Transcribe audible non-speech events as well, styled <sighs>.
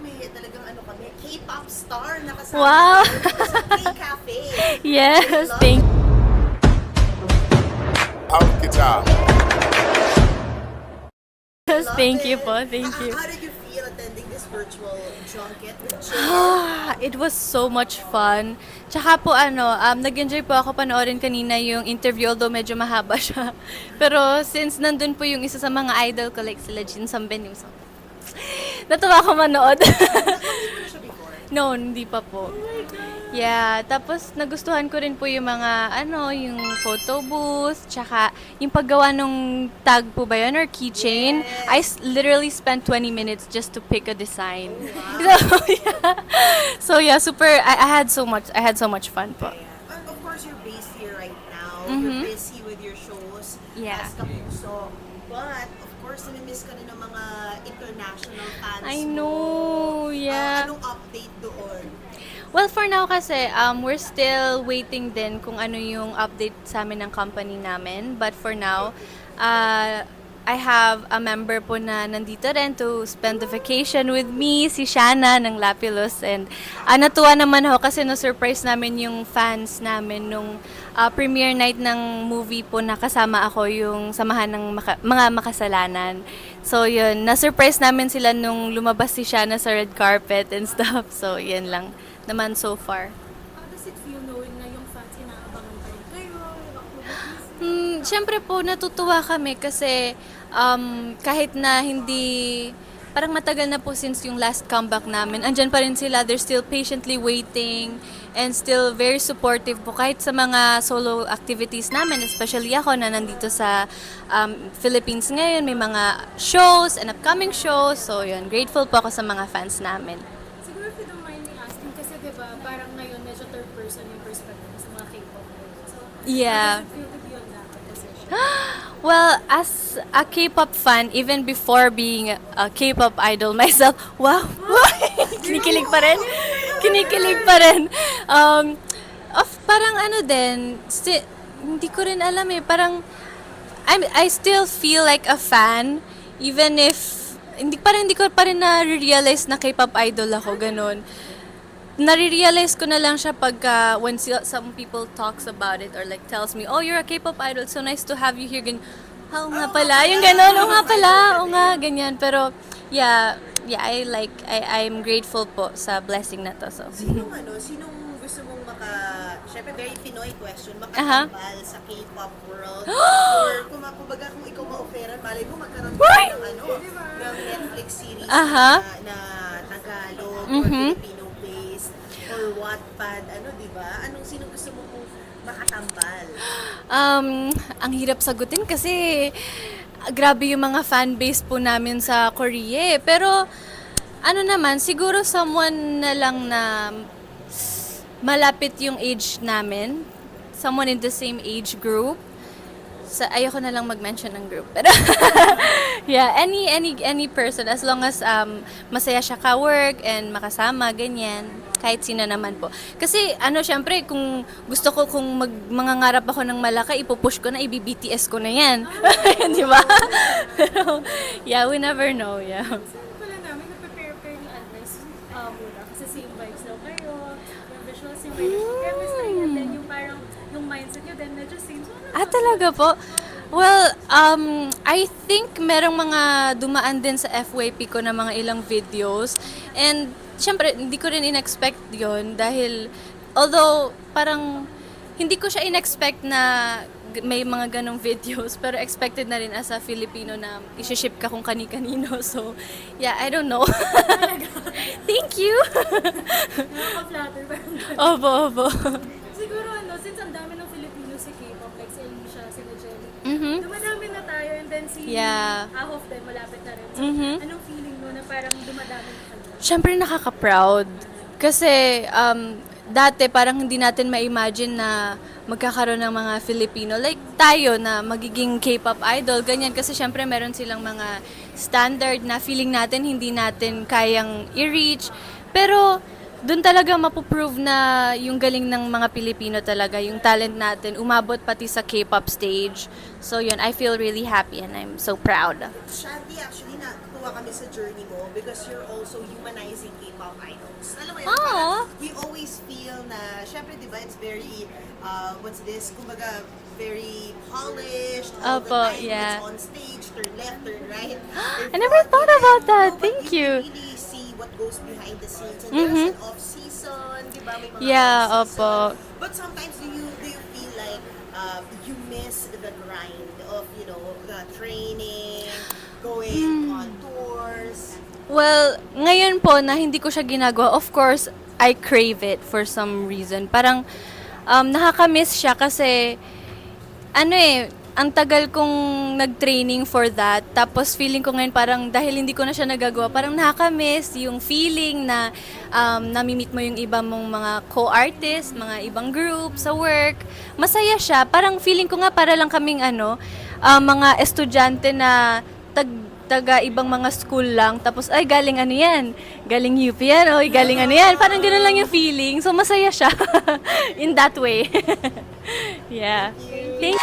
may talagang ano kami, K-pop star na kasama Wow. sa K-Cafe. <laughs> Yes, thank Out guitar. yes, thank you po, thank How- you. How did you feel attending this virtual junket with Jay? Ah, <sighs> it was so much fun. Tsaka po ano, um, nag-enjoy po ako panoorin kanina yung interview, although medyo mahaba <laughs> siya. Pero since nandun po yung isa sa mga idol ko, like sila Jin Samben, yung song. Natuwa ako manood. Ano <laughs> <laughs> no, hindi pa po. Yeah, tapos nagustuhan ko rin po yung mga ano, yung photo booth, tsaka yung paggawa nung tag po ba yun or keychain. I s- literally spent 20 minutes just to pick a design. <laughs> So, yeah. So yeah, super I, I had so much I had so much fun po. Yeah. And of course, you're based here right now. Mhm. You're busy with your shows Yeah. as Kapuso. But, of nami-miss ka rin ng mga international fans I mo. know, yeah. Ah, anong update doon? Well, for now kasi, um, we're still waiting din kung ano yung update sa amin ng company namin. But for now, uh, I have a member po na nandito rin to spend the vacation with me, si Shana ng Lapilus. And uh, natuwa naman ako kasi na-surprise namin yung fans namin nung uh, premiere night ng movie po na kasama ako yung samahan ng maka- mga makasalanan. So yun, na-surprise namin sila nung lumabas si Shana sa red carpet and stuff. So yun lang naman so far. How does it feel knowing na yung fans inaabangan rin kayo? Hmm, Siyempre po, natutuwa kami kasi um, kahit na hindi, parang matagal na po since yung last comeback namin, andyan pa rin sila, they're still patiently waiting and still very supportive po kahit sa mga solo activities namin, especially ako na nandito sa um, Philippines ngayon, may mga shows and upcoming shows, so yun, grateful po ako sa mga fans namin. Siguro if you don't mind me asking, kasi di ba parang ngayon medyo third person yung perspective sa mga K-pop. So, Yeah. how does it feel to be on that position? <gasps> <gasps> <gasps> Well, as a K-pop fan, even before being a K-pop idol <laughs> myself, wow, <laughs> kinikilig pa rin. Kinikilig pa rin. Um, of, parang ano din, sti- hindi ko rin alam eh, parang I'm, I still feel like a fan, even if, hindi, parang hindi ko pa rin na-realize na K-pop idol ako, ganun nare-realize ko na lang siya pagka when some people talks about it or like tells me, oh, you're a K-pop idol, so nice to have you here. Gan oh, nga pala, yung gano'n, oh nga pala, oh nga, ganyan. Pero, yeah, yeah, I like, I, I'm grateful po sa blessing na to. So. Sinong ano, sinong gusto mong maka, syempre very Pinoy question, makatambal sa K-pop world? <gasps> or kung kumbaga kung ikaw ma-offeran, malay mo magkaroon ka ng ano, ng Netflix series Aha. na, na Tagalog Mhm. or Filipino makatambal? Um, ang hirap sagutin kasi grabe yung mga fan base po namin sa Korea. eh. Pero ano naman, siguro someone na lang na malapit yung age namin. Someone in the same age group. Sa ayoko na lang mag-mention ng group. Pero <laughs> yeah, any any any person as long as um masaya siya ka-work and makasama ganyan kahit sino naman po. Kasi ano syempre kung gusto ko kung mag mangangarap ako ng malaki, ipupush ko na i-BTS ko na 'yan. <laughs> Di ba? Pero yeah, we never know. Yeah. Muna kasi same vibes daw kayo, yung visuals, yung relationship chemistry, and then yung parang yung mindset nyo din medyo same. So, ano Ah, talaga po? Well, um, I think merong mga dumaan din sa FYP ko na mga ilang videos. And, syempre, hindi ko rin in-expect yon dahil, although, parang, hindi ko siya in-expect na may mga ganong <laughs> videos, pero expected na rin as a Filipino na isi-ship ka kung kani-kanino. <laughs> So, yeah, I don't know. <laughs> Thank you! nakaka-flatter parang opo, opo. Siguro ano, since ang dami ng Filipino sa K-pop, like si Alicia, si Jelly, Mhm. dumadami na tayo and then si Yeah. half of them malapit na rin. So, Mhm. anong feeling mo na parang dumadami na kayo? Siyempre nakaka-proud. Kasi um, dati parang hindi natin ma-imagine na magkakaroon ng mga Filipino. Like tayo na magiging K-pop idol, ganyan. Kasi siyempre meron silang mga standard na feeling natin hindi natin kayang i-reach. Pero doon talaga mapuprove na yung galing ng mga Pilipino talaga, yung talent natin, umabot pati sa K-pop stage. So yun, I feel really happy and I'm so proud. Shanti, actually, na, natutuwa kami sa journey mo because you're also humanizing K-pop idols. Alam mo yun, we always feel na, syempre, di ba, it's very, uh, what's this, kumbaga, very polished. all the Opo, time, yeah. It's on stage, turn left, turn right. <gasps> I never thought about that. No, Thank you. really what goes behind the scenes. And Mhm. there's an off-season, di ba? May mga Yeah, opo. But sometimes do you do you feel like um, you miss the grind of you know the training, going Hmm. on tours? Well, ngayon po na hindi ko siya ginagawa, of course, I crave it for some reason. Parang um, nakaka-miss siya kasi ano eh, ang tagal kong nag-training for that. Tapos feeling ko ngayon parang dahil hindi ko na siya nagagawa, parang nakaka-miss yung feeling na um, namimit mo yung iba mong mga co-artist, mga ibang group sa work. Masaya siya. Parang feeling ko nga para lang kaming ano, ah, mga estudyante na tag taga ibang mga school lang. Tapos ay galing ano yan? Galing UP yan oy galing ano yan? Parang ganoon lang yung feeling. So masaya siya <laughs> in that way. <laughs> Yeah. Thank